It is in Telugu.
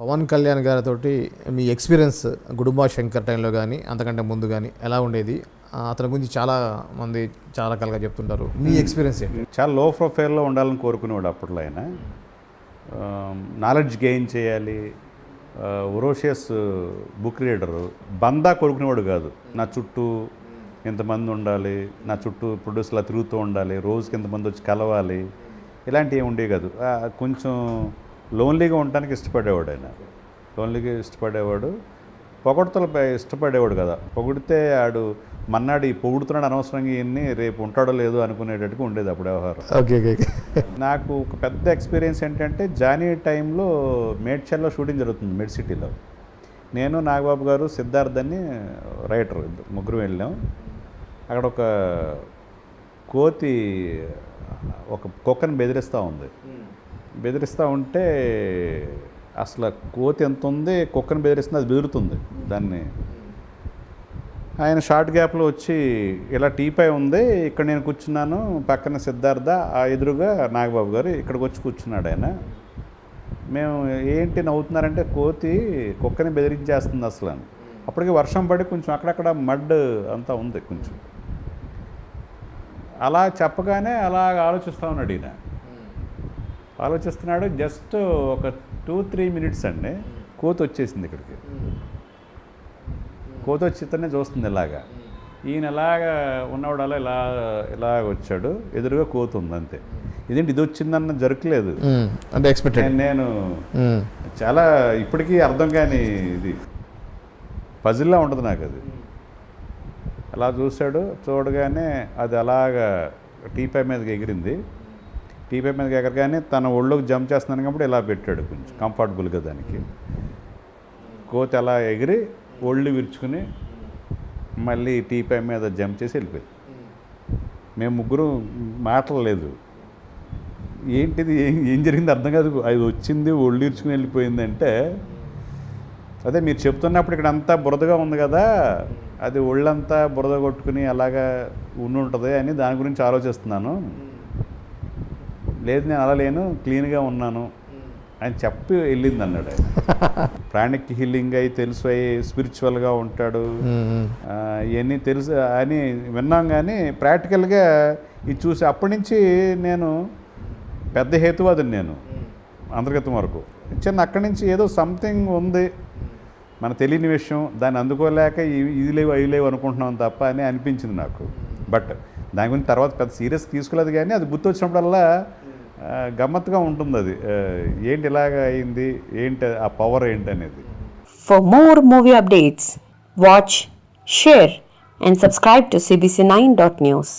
పవన్ కళ్యాణ్ గారితో మీ ఎక్స్పీరియన్స్ గుడుంబా శంకర్ టైంలో కానీ అంతకంటే ముందు కానీ ఎలా ఉండేది? అతని గురించి చాలా మంది చాలా రకాలుగా చెప్తుంటారు. మీ ఎక్స్పీరియన్స్ ఏంటి? చాలా లో ప్రొఫైల్లో ఉండాలని కోరుకునేవాడు అప్పట్లో ఆయన. నాలెడ్జ్ గెయిన్ చేయాలి. ఉరోషియస్ బుక్ రీడరు బందా కోరుకునేవాడు కాదు. నా చుట్టూ ఇంతమంది ఉండాలి? నా చుట్టూ ప్రొడ్యూసర్లా తిరుగుతూ ఉండాలి. రోజుకి ఇంతమంది వచ్చి కలవాలి? ఇలాంటివి ఏమి ఉండేవి కాదు. కొంచెం లోన్లీగా ఉండటానికి ఇష్టపడేవాడు ఆయన. లోన్లీగా ఇష్టపడేవాడు పొగడ్తలు ఇష్టపడేవాడు కదా. పొగిడితే ఆడు మన్నాడు ఈ పొగుడుతున్నాడు అనవసరంగా ఇన్ని రేపు ఉంటాడో లేదో అనుకునేటట్టుగా ఉండేది అప్పుడు వ్యవహారం. ఓకే ఓకే నాకు ఒక పెద్ద ఎక్స్పీరియన్స్ ఏంటంటే జానీ టైంలో మేడ్చల్లో షూటింగ్ జరుగుతుంది మెడ్ సిటీలో. నేను నాగబాబు గారు సిద్ధార్థ్ అని రైటర్ ముగ్గురు వెళ్ళాం. అక్కడ ఒక కోతి ఒక కుక్కని బెదిరిస్తూ ఉంది. బెదిరిస్తూ ఉంటే అసలు కోతి ఎంత ఉంది? కుక్కని బెదిరిస్తుంది అది బెదురుతుంది దాన్ని. ఆయన షార్ట్ గ్యాప్లో వచ్చి ఇలా టీపై ఉంది ఇక్కడ నేను కూర్చున్నాను పక్కన సిద్ధార్థ ఆ ఎదురుగా నాగబాబు గారు ఇక్కడికి వచ్చి కూర్చున్నాడు ఆయన. మేము ఏంటి నవ్వుతున్నారంటే కోతి కుక్కని బెదిరించేస్తుంది అసలు అని. అప్పటికి వర్షం పడి కొంచెం అక్కడక్కడ మడ్ అంతా ఉంది కొంచెం. అలా చెప్పగానే అలా ఆలోచిస్తూ ఉన్నాడు ఈయన. ఆలోచిస్తున్నాడు. జస్ట్ ఒక టూ త్రీ మినిట్స్ అండి. కోతి వచ్చేసింది ఇక్కడికి. కోత వచ్చి ఇతనే చూస్తుంది ఇలాగా. ఈయన ఇలాగా ఉన్నవాడు అలా ఇలా ఇలా వచ్చాడు. ఎదురుగా కోత ఉంది అంతే. ఇదేంటి? ఇది వచ్చిందన్న జరగలేదు. అంటే ఎక్స్పెక్టెడ్ నేను- చాలా ఇప్పటికీ అర్థం కాని ఇది. పజిల్లా ఉంటుంది నాకు అది అలా చూశాడు. చూడగానే అది అలాగా టీపై మీదకి ఎగిరింది. టీపై మీద ఎగరగానే తన ఒళ్ళోకి జంప్ చేస్తున్నాను కాబట్టి ఇలా పెట్టాడు కొంచెం కంఫర్టబుల్గా దానికి. కోతి అలా ఎగిరి ఒళ్ళు విరుచుకుని మళ్ళీ టీపై మీద జంప్ చేసి వెళ్ళిపోయింది. మేము ముగ్గురు మాట్లాడలేదు ఏంటిది? ఏం ఏం జరిగింది అర్థం కాదు. అది వచ్చింది ఒళ్ళు విరుచుకుని వెళ్ళిపోయిందంటే అదే మీరు చెప్తున్నప్పుడు ఇక్కడ అంతా బురదగా ఉంది కదా అది ఒళ్ళంతా బురద కొట్టుకుని అలాగా ఉండి ఉంటుంది అని దాని గురించి ఆలోచిస్తున్నాను. లేదు నేను అలా లేను క్లీన్గా ఉన్నాను అని చెప్పి వెళ్ళింది అన్నాడు ఆయన. ప్రాణిక్ హీలింగ్ అయి తెలుసు అయి స్పిరిచువల్గా ఉంటాడు. ఇవన్నీ తెలుసు అని విన్నాం కానీ ప్రాక్టికల్గా ఇది చూసి అప్పటి నుంచి నేను పెద్ద హేతువాదిని నేను అంతర్గతం వరకు. చిన్న అక్కడి నుంచి ఏదో సంథింగ్ ఉంది. మన తెలియని విషయం దాన్ని అందుకోలేక ఇవి- ఇది లేవు అవి లేవు అనుకుంటున్నాం తప్ప అని అనిపించింది నాకు. బట్ దాని గురించి తర్వాత పెద్ద సీరియస్ తీసుకోలేదు కానీ అది గుర్తు వచ్చినప్పుడల్లా ఆ, గమ్మత్తుగా ఉంటుంది అది. ఏంటి ఇలాగ అయింది? ఏంటి ఆ పవర్ ఏంటి అనేది? For more movie updates watch share and subscribe to CBC nine dot news